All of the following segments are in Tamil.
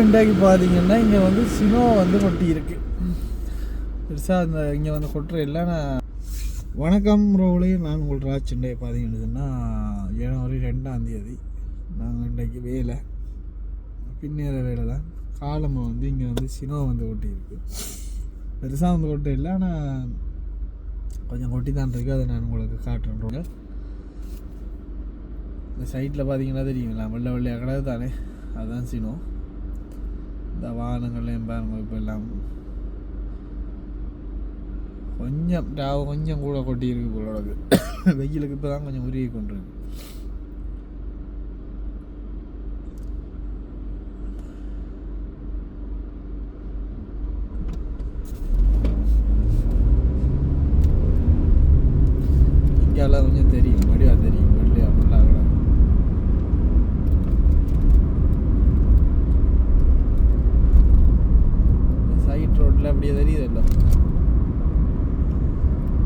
இப்போ பார்த்தீங்கன்னா இங்கே வந்து சினோ வந்து கொட்டி இருக்கு. பெருசாக அந்த இங்கே வந்து கொட்டுற இல்லை நான் வணக்கம் ரோலே நான் உங்கள் ராச்சுண்டே பார்த்தீங்கன்னா ஜனவரி ரெண்டாம் தேதி. நாங்கள் இன்றைக்கு வேலை. பின்னேற வேலை தான். காலமாக வந்து இங்கே வந்து சினோ வந்து கொட்டியிருக்கு பெருசாக வந்து கொட்ட இல்லை ஆனால் கொஞ்சம் கொட்டி தான் இருக்குது அதை நான் உங்களுக்கு காட்டுறேன் இந்த சைட்டில் பார்த்தீங்கன்னா தெரியுங்களா? வெள்ளை வெள்ளையாக கடை தானே. அதுதான் சினோ. இந்த வாகனங்கள்லாம் பாருங்க இப்போ எல்லாம். கொஞ்சம் கொஞ்சம் கூட கொட்டி இருக்கு போலோடது வெயிலுக்கு இப்போ தான் கொஞ்சம் உருகி கொண்டிருக்கு இங்கெல்லாம் கொஞ்சம் தெரியும் மடிவா தெரியும் வெள்ளி அப்படிலாம் கிடக்கும் சைட் ரோட்டில் அப்படியே தெரியுது இல்லை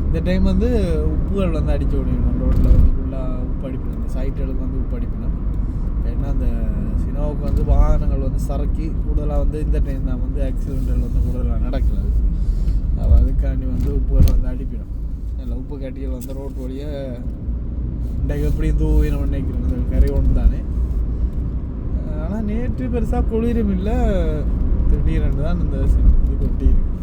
இந்த டைம் வந்து உப்புகள் வந்து அடிச்சு விடணும் ரோட்டில் வந்து ஃபுல்லாக உப்பு அடிக்கணும் இந்த சைட்டுகளுக்கு வந்து உப்பு அடிக்கணும் ஏன்னா அந்த சினோவுக்கு வந்து வாகனங்கள் வந்து சரக்கி கூடுதலாக வந்து இந்த டைம் தான் வந்து ஆக்சிடென்ட்கள் வந்து கூடுதலாக நடக்கிறது. அப்போ அதுக்காண்டி வந்து உப்புகள் வந்து அடிப்பிடும் இல்லை உப்பு கட்டிகள் வந்து ரோட் வழியாக இன்றைக்கு எப்படி தூவினம் நினைக்கிறது கரை ஒன்று தானே ஆனால் நேற்று பெருசாக குளிரும் இல்லை. திடீரென்று தான் இந்த இது கொட்டி இருக்கு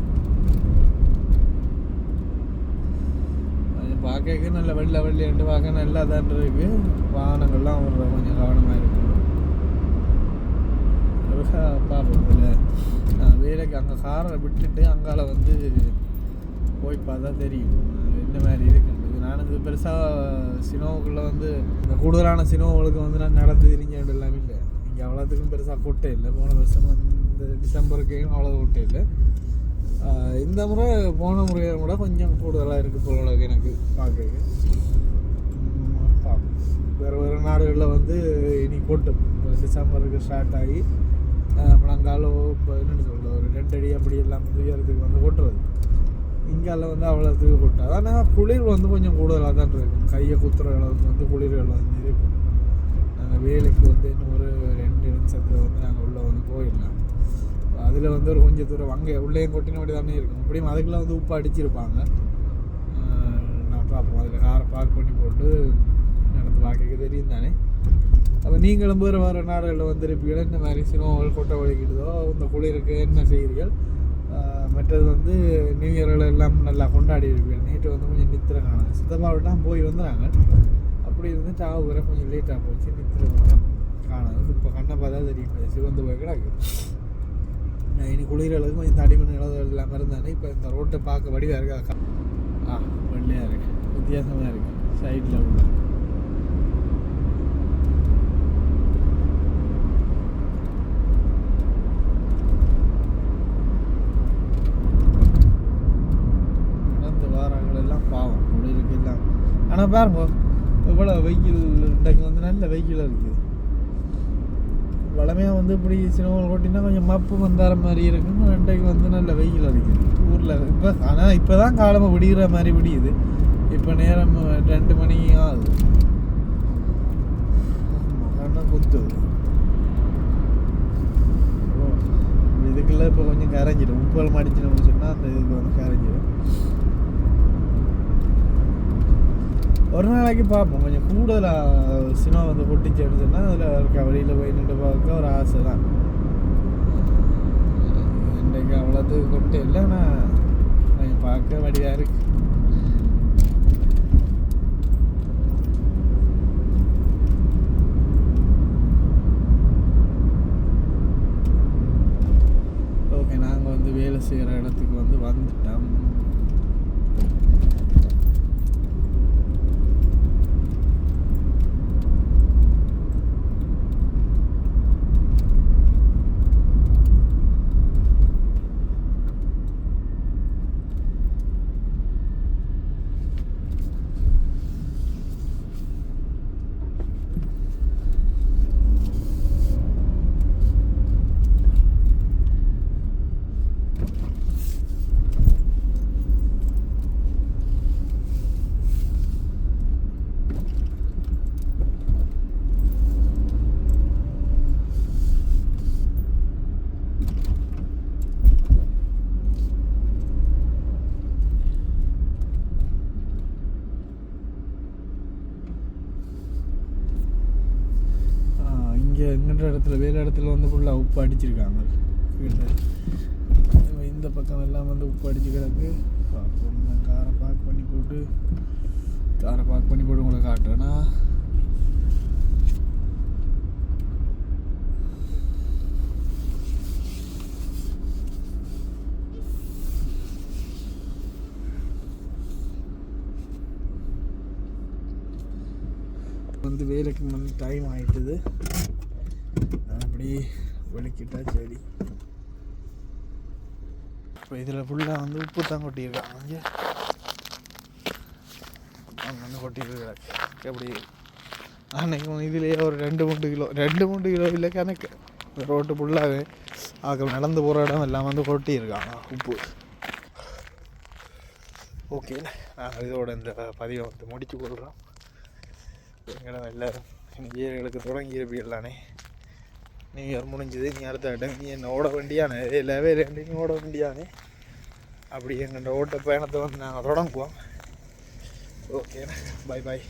அது பார்க்க நல்ல வெள்ளை வெள்ளையண்டு பார்க்க நல்லா தான் இருக்கு. வாகனங்கள்லாம் ஒரு கொஞ்சம் கவனமாக இருக்கணும். பார்ப்பதில்ல நான் வேலைக்கு அங்கே காரை விட்டுட்டு அங்கால வந்து போய் பார்த்தா தெரியும். என்ன மாதிரி இருக்குன்றது நான் இது பெருசாக சினோவுக்குள்ளே வந்து இந்த கூடுதலான சினோவுகளுக்கு வந்து நான் நடந்து தெரிஞ்ச எல்லாமே இல்லை. இங்கே அவ்வளோத்துக்கும் பெருசாக கூட்டே இல்லை. போன வருஷம் வந்து டிசம்பருக்கையும் அவ்வளோ கூட்டே இல்லை. இந்த முறை போன முறையை விட கொஞ்சம் கூடுதலாக இருக்குது போலளவுக்கு எனக்கு பார்க்க வேறு வேறு நாடுகளில் வந்து இனி கொட்டும். இப்போ டிசம்பருக்கு ஸ்டார்ட் ஆகி முழங்காலோ இப்போ என்னென்னு சொல்ல ஒரு ரெண்டடி அப்படி எல்லாம் துயரத்துக்கு வந்து கொட்டுறது. இங்கால வந்து அவ்வளோத்துக்கு கொட்டாது. ஆனால் குளிர் வந்து கொஞ்சம் கூடுதலாக தான் இருக்கும். கையை குத்துற அளவுக்கு வந்து குளிர்கள் வந்து இருக்கும். நாங்கள் வேலைக்கு வந்து இன்னும் ஒரு ரெண்டு நிமிஷத்தில் வந்து நாங்கள் உள்ளே வந்து போயிடலாம் அதில் வந்து ஒரு கொஞ்சம் தூரம் அங்கே உள்ளேயும் கொட்டினபடி தானே இருக்கும். அப்படியும் அதுக்கெல்லாம் வந்து உப்பு அடிச்சிருப்பாங்க. நான் பார்ப்போம். அதில் காரை பார்க் பண்ணி போட்டு நடந்து பார்க்க தெரியும் தானே. அப்போ நீங்களும் வேறு வேறு நாடுகளில் வந்திருப்பீங்க இந்த மாதிரி சினிமாவில் கொட்டை வலிக்கிடுதோ இந்த குளிருக்கு என்ன செய்கிறீர்கள்? மற்றது வந்து நியூ இயர்கள் எல்லாம் நல்லா கொண்டாடி இருப்பீங்க நேற்று வந்து கொஞ்சம் நித்திர காணும் சித்தப்பாவிட்டான் போய் வந்துடுறாங்க அப்படி இருந்து சாவு வர கொஞ்சம் லேட்டாக போச்சு. நித்திர காணாது இப்போ கண்ணை பார்த்தா தெரியும். சிவந்து போய் கிடக்கு. நான் இனி குளிர்களுக்கு கொஞ்சம் தடிமன் இளவு இல்லாமல் இருந்தானே இப்போ இந்த ரோட்டை பார்க்க வடிவாக இருக்கா? ஆ வெள்ளையாக இருக்குது வித்தியாசமாக இருக்குது சைடில் உள்ள. நடந்து வாராங்கள் எல்லாம் பாவம். குளிருக்கு எல்லாம் ஆனால் பாருங்க இவ்வளோ வெஹிக்கிள் இன்றைக்கு வந்து நல்ல வெஹிக்கிளாக இருக்குது. வளமையாக வந்து இப்படி சினிமா ஓட்டினா கொஞ்சம் மப்பு வந்தார மாதிரி இருக்கும். ரெண்டைக்கு வந்து நல்ல வெயில் அடிக்குது. ஊரில் இப்போ ஆனால் இப்போ தான் காலமாக விடிகிற மாதிரி விடியுது. இப்போ நேரம் ரெண்டு மணி ஆகுது. கண்ணை குத்துது. இதுக்குள்ளே இப்போ கொஞ்சம் கரைஞ்சிடும். உப்புகள் மடிச்சிடும் சொன்னால் அந்த இதுக்கு வந்து கரைஞ்சிடும். ஒரு நாளைக்கு பார்ப்போம். கொஞ்சம் கூடுதலாக சினிமா வந்து கொட்டிச்சேன்னு சொன்னால் அதில் இருக்க வழியில் போய் நின்று பார்க்க ஒரு ஆசை தான். இன்றைக்கு அவ்வளோது கொட்டு இல்லை ஆனால் கொஞ்சம் பார்க்க வழியாக இருக்கு. ஓகே நாங்கள் வந்து வேலை செய்கிற இடத்துக்கு வந்து வந்துட்டோம். இங்கே எங்கிட்ட இடத்துல வேறு இடத்துல வந்து ஃபுல்லாக உப்பு அடிச்சிருக்காங்க. வீட்டில் இந்த பக்கம் எல்லாம் வந்து உப்பு அடிச்சு கிடக்கு. பார்ப்போம் நான் காரை பார்க் பண்ணி போட்டு காரை பார்க் பண்ணி போட்டு உங்களை காட்டுறேன்னா வந்து வேலைக்கு வந்து டைம் ஆயிட்டுது. அப்படியே வெளிக்கிட்டா சரி. இப்போ இதில் ஃபுல்லாக வந்து உப்பு தான் கொட்டியிருக்காங்க. இங்கே அங்கே வந்து கொட்டியிருக்காங்க எப்படி? அன்னைக்கு இதுலேயே ஒரு ரெண்டு மூன்று கிலோ ரெண்டு மூன்று கிலோ இல்லை கணக்கு. ரோட்டு ஃபுல்லாகவே அதுக்கு நடந்து போகிற இடம் எல்லாம் வந்து கொட்டியிருக்காங்க உப்பு. ஓகே நான் இதோட இந்த பதிவை வந்து முடித்து கொள்கிறோம் எங்களை எல்லாரும் ஏழைகளுக்கு தொடங்கி இருப்பீங்களானே நீ இயர் முடிஞ்சது நீ அடுத்த இடம் நீ என்ன ஓட வேண்டியானே? இல்லவே ரெண்டு நீ ஓட வண்டியானே? அப்படி எங்கள்ட ஓட்ட பயணத்தை வந்து நாங்கள் தொடங்குவோம். ஓகே பாய் பாய்